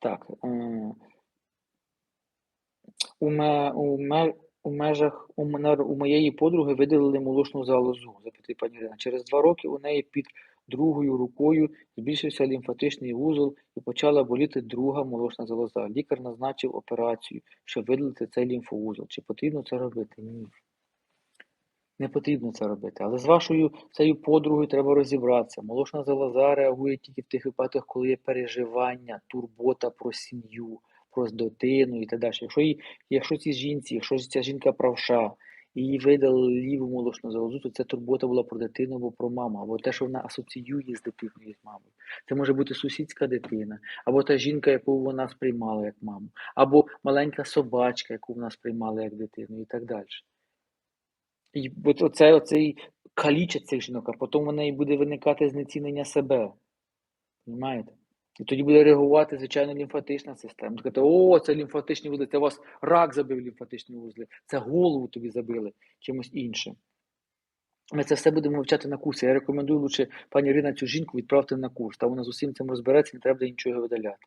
Так. Е, у, ме, у, ме, у межах у, у моєї подруги видалили молочну залозу, запитує пані Ірина. Через два роки у неї під другою рукою збільшився лімфатичний вузол і почала боліти друга молочна залоза. Лікар назначив операцію, щоб видалити цей лімфовузол. Чи потрібно це робити? Ні. Не потрібно це робити. Але з вашою цією подругою треба розібратися. Молочна залоза реагує тільки в тих випадках, коли є переживання, турбота про сім'ю, про дитину і так далі. Якщо, їй, якщо цій жінці, якщо ця жінка правша, і їй видали ліву молочну залозу, то це турбота була про дитину або про маму, або те, що вона асоціює з дитиною з мамою. Це може бути сусідська дитина, або та жінка, яку вона сприймала як маму, або маленька собачка, яку вона сприймала як дитину, і так далі. І от оце, оцей калічить цих жінок, а потім в неї буде виникати знецінення себе. Понимаєте? І тоді буде реагувати, звичайно, лімфатична система. Сказати, о, це лімфатичні вузли, це у вас рак забив лімфатичні вузли, це голову тобі забили чимось іншим. Ми це все будемо вивчати на курсі. Я рекомендую лучше, пані Ірина, цю жінку відправити на курс. Та вона з усім цим розбереться, не треба нічого видаляти.